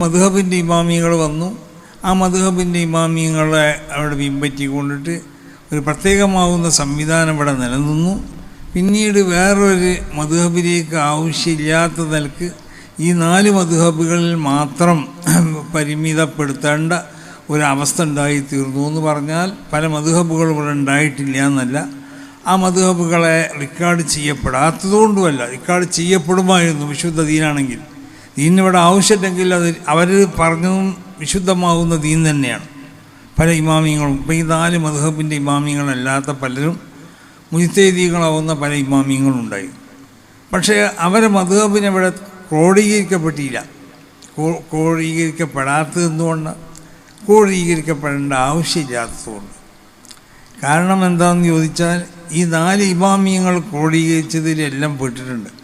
മധുഹബിന്റെ ഇമാമിയങ്ങൾ വന്നു. ആ മധുഹബിന്റെ ഇമാമിയങ്ങളെ അവിടെ പിൻപറ്റി കൊണ്ടിട്ട് ഒരു പ്രത്യേകമാവുന്ന സംവിധാനം ഇവിടെ നിലനിന്നു. പിന്നീട് വേറൊരു മധുഹബിലേക്ക് ആവശ്യമില്ലാത്ത നിലയ്ക്ക് ഈ നാല് മധുഹബുകളിൽ മാത്രം പരിമിതപ്പെടുത്തേണ്ട ഒരവസ്ഥ ഉണ്ടായിത്തീർന്നു എന്ന് പറഞ്ഞാൽ പല മധുഹബുകളും ഇവിടെ ഉണ്ടായിട്ടില്ല എന്നല്ല. ആ മധുഹബുകളെ റെക്കോർഡ് ചെയ്യപ്പെടാത്തതുകൊണ്ടുമല്ല റെക്കോർഡ് ചെയ്യപ്പെടുമായിരുന്നു വിശുദ്ധ ദീനാണെങ്കിൽ. ദീനിവിടെ ആവശ്യമുണ്ടെങ്കിൽ അത് അവർ പറഞ്ഞതും വിശുദ്ധമാവുന്ന ദീൻ തന്നെയാണ്. പല ഇമാമിയങ്ങളും ഇപ്പം ഈ നാല് മധുഹബിന്റെ ഇമാമിയങ്ങളല്ലാത്ത പലരും മുജിത്തേദീകളാവുന്ന പല ഇമാമിയങ്ങളുണ്ടായി. പക്ഷേ അവരെ മധുഹബിനെ ഇവിടെ ക്രോഡീകരിക്കപ്പെട്ടില്ല ക്രോഡീകരിക്കപ്പെടാത്തതെന്നുകൊണ്ട് ക്രോഡീകരിക്കപ്പെടേണ്ട ആവശ്യമില്ലാത്തതുകൊണ്ട്. കാരണം എന്താണെന്ന് ചോദിച്ചാൽ ഈ നാല് ഇമാമിയങ്ങൾ ക്രോഡീകരിച്ചതിലെല്ലാം പെട്ടിട്ടുണ്ട്.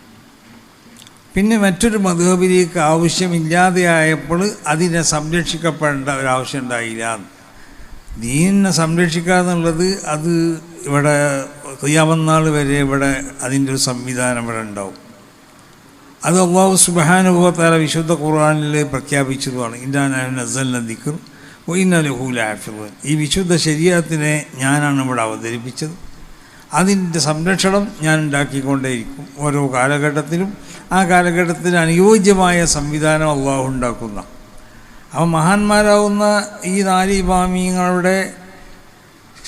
പിന്നെ മറ്റൊരു മധുഹബിലേക്ക് ആവശ്യമില്ലാതെയായപ്പോൾ അതിനെ സംരക്ഷിക്കപ്പെടേണ്ട ഒരാവശ്യം ഉണ്ടായില്ല. ദീനിനെ സംരക്ഷിക്കുക എന്നുള്ളത് അത് ഇവിടെ ക്രിയാമന്നാൾ വരെ ഇവിടെ അതിന്റെ ഒരു സംവിധാനം ഇവിടെ ഉണ്ടാവും. അത് അള്ളാഹു സുബാനുഭവത്താല വിശുദ്ധ ഖുർആാനിൽ പ്രഖ്യാപിച്ചതുമാണ്. ഇന്നലഹൂല ആഫിർ ഈ വിശുദ്ധ ശരീരത്തിനെ ഞാനാണ് ഇവിടെ അവതരിപ്പിച്ചത്. അതിന്റെ സംരക്ഷണം ഞാൻ ഉണ്ടാക്കിക്കൊണ്ടേയിരിക്കും. ഓരോ കാലഘട്ടത്തിലും ആ കാലഘട്ടത്തിന് അനുയോജ്യമായ സംവിധാനം അള്ളാഹു ഉണ്ടാക്കുന്ന. അപ്പം മഹാന്മാരാവുന്ന ഈ നാല് ഇമാമിയങ്ങളുടെ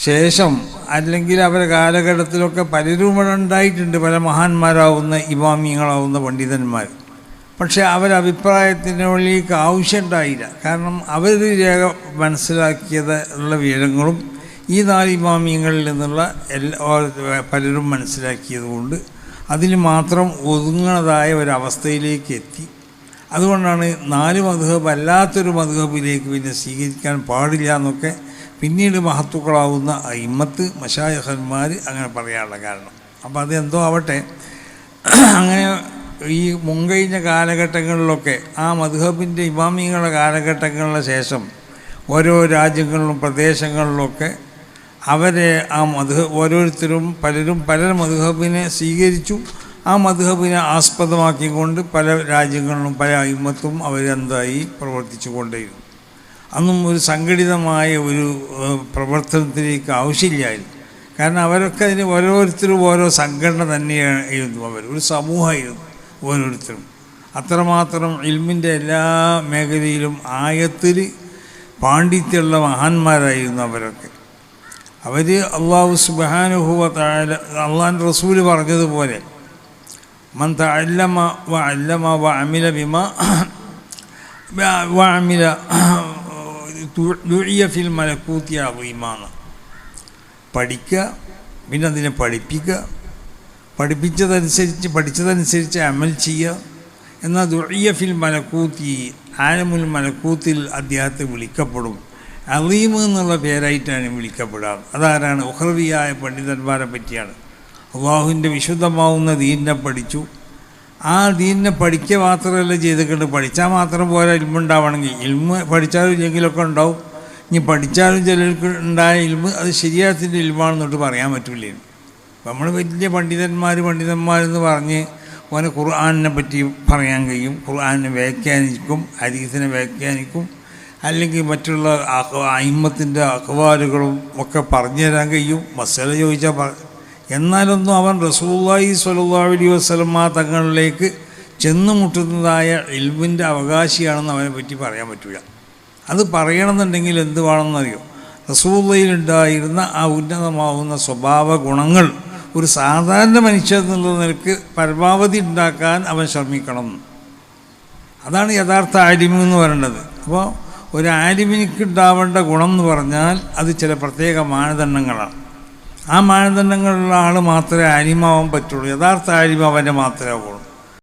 ശേഷം അല്ലെങ്കിൽ അവരുടെ കാലഘട്ടത്തിലൊക്കെ പലരും ഉണ്ടായിട്ടുണ്ട് പല മഹാന്മാരാവുന്ന ഇമാമിയങ്ങളാവുന്ന പണ്ഡിതന്മാർ. പക്ഷേ അവരഭിപ്രായത്തിനുള്ളിലേക്ക് ആവശ്യമുണ്ടായില്ല കാരണം അവർ രേഖ മനസ്സിലാക്കിയത് ഉള്ള വിവരങ്ങളും ഈ നാല് ഇമാമിയങ്ങളിൽ നിന്നുള്ള എല്ലാ പലരും മനസ്സിലാക്കിയതുകൊണ്ട് അതിൽ മാത്രം ഒതുങ്ങണതായ ഒരവസ്ഥയിലേക്ക് എത്തി. അതുകൊണ്ടാണ് നാല് മധുഹബ് അല്ലാത്തൊരു മധുഹബിലേക്ക് പിന്നെ സ്വീകരിക്കാൻ പാടില്ല എന്നൊക്കെ പിന്നീട് മഹത്തുക്കളാവുന്ന ഇമ്മത്ത് മഷായഹന്മാർ അങ്ങനെ പറയാനുള്ള കാരണം. അപ്പോൾ അതെന്തോ ആവട്ടെ. അങ്ങനെ ഈ മുൻകഴിഞ്ഞ കാലഘട്ടങ്ങളിലൊക്കെ ആ മധുഹബിന്റെ ഇമാമിങ്ങളുടെ കാലഘട്ടങ്ങളുടെ ശേഷം ഓരോ രാജ്യങ്ങളിലും പ്രദേശങ്ങളിലൊക്കെ അവരെ ആ മധു ഓരോരുത്തരും പലരും പല മധുഹബിനെ സ്വീകരിച്ചു. ആ മധുഹബിനെ ആസ്പദമാക്കിക്കൊണ്ട് പല രാജ്യങ്ങളിലും പല അയിമത്തും അവരെന്തായി പ്രവർത്തിച്ചു കൊണ്ടേയിരുന്നു. അന്നും ഒരു സംഘടിതമായ ഒരു പ്രവർത്തനത്തിലേക്ക് ആവശ്യമില്ലായിരുന്നു. കാരണം അവരൊക്കെ അതിന് ഓരോരുത്തരും ഓരോ സംഘടന തന്നെയായിരുന്നു അവർ. ഒരു സമൂഹമായിരുന്നു ഓരോരുത്തരും. അത്രമാത്രം ഇൽമിന്റെ എല്ലാ മേഖലയിലും ആയത്തിൽ പാണ്ഡിത്യമുള്ള മഹാന്മാരായിരുന്നു അവരൊക്കെ. അവർ അള്ളാഹു സുബാനുഹുവ താഴെ അള്ളാഹാൻ റസൂൽ പറഞ്ഞതുപോലെ മൻ തഅല്ലമ വ അല്ലമ വ അമില ബിമ വ അമില ഫിൽ മലക്കൂത്തി അളീമാണ് പഠിക്കുക പിന്നെ അതിനെ പഠിപ്പിക്കുക പഠിപ്പിച്ചതനുസരിച്ച് പഠിച്ചതനുസരിച്ച് അമൽ ചെയ്യുക. എന്നാൽ ദുഴിയ ഫിൽ മലക്കൂത്തി ആനമുൽ മലക്കൂത്തിൽ അദ്ദേഹത്തെ വിളിക്കപ്പെടും. അലീം എന്നുള്ള പേരായിട്ടാണ് വിളിക്കപ്പെടാറ്. അതാരാണ്? ഉഹ്രവിയായ പണ്ഡിതന്മാരെ പറ്റിയാണ്. അള്ളാഹുവിന്റെ വിശുദ്ധമാവുന്ന ദീനിനെ പഠിച്ചു. ആ ദീനിനെ പഠിക്കുക മാത്രമല്ല ചെയ്തിട്ടുണ്ട്. പഠിച്ചാൽ മാത്രം പോരാ ഇൽമുണ്ടാവണമെങ്കിൽ. ഇൽമ് പഠിച്ചാലും ഇല്ലെങ്കിലൊക്കെ ഉണ്ടാവും. ഇനി പഠിച്ചാലും ചിലർക്ക് ഉണ്ടായ ഇൽമ് അത് ശരിയാത്തിന്റെ ഇൽമാണെന്നിട്ട് പറയാൻ പറ്റില്ല? നമ്മൾ വലിയ പണ്ഡിതന്മാർ പണ്ഡിതന്മാരെന്ന് പറഞ്ഞ് ഓനെ ഖുർആാനിനെ പറ്റി പറയാൻ കഴിയും. ഖുർആാനിനെ വ്യാഖ്യാനിക്കും ഹരീസിനെ വ്യാഖ്യാനിക്കും. അല്ലെങ്കിൽ മറ്റുള്ള അഹിമത്തിന്റെ അഹ്വാലുകളും ഒക്കെ പറഞ്ഞു തരാൻ കഴിയും. മസല ചോദിച്ചാൽ പറ എന്നാലൊന്നും അവൻ റസൂല്ലായി സ്വല്ലല്ലാഹു അലൈഹി വസല്ലമ തങ്ങളിലേക്ക് ചെന്നു മുട്ടുന്നതായ ഇൽമിന്റെ അവകാശിയാണെന്ന് അവനെ പറ്റി പറയാൻ പറ്റില്ല അത് പറയണമെന്നുണ്ടെങ്കിൽ എന്ത് വേണമെന്നറിയോ? റസൂള്ളയിലുണ്ടായിരുന്ന ആ ഉന്നതമാവുന്ന സ്വഭാവ ഗുണങ്ങൾ ഒരു സാധാരണ മനുഷ്യൻ എന്നുള്ള നിലയ്ക്ക് പരമാവധി ഉണ്ടാക്കാൻ അവൻ ശ്രമിക്കണം. അതാണ് യഥാർത്ഥ ആലിമ് എന്ന് പറയുന്നത് അപ്പോൾ ഒരു ആലിമിനിക്ക് ഉണ്ടാവേണ്ട ഗുണം എന്ന് പറഞ്ഞാൽ അത് ചില പ്രത്യേക മാനദണ്ഡങ്ങളാണ്. ആ മാനദണ്ഡങ്ങളുള്ള ആൾ മാത്രമേ ആലിമാവാൻ പറ്റുള്ളൂ. യഥാർത്ഥ ആലിമാവന്റെ മാത്രമേ ആവുള്ളൂ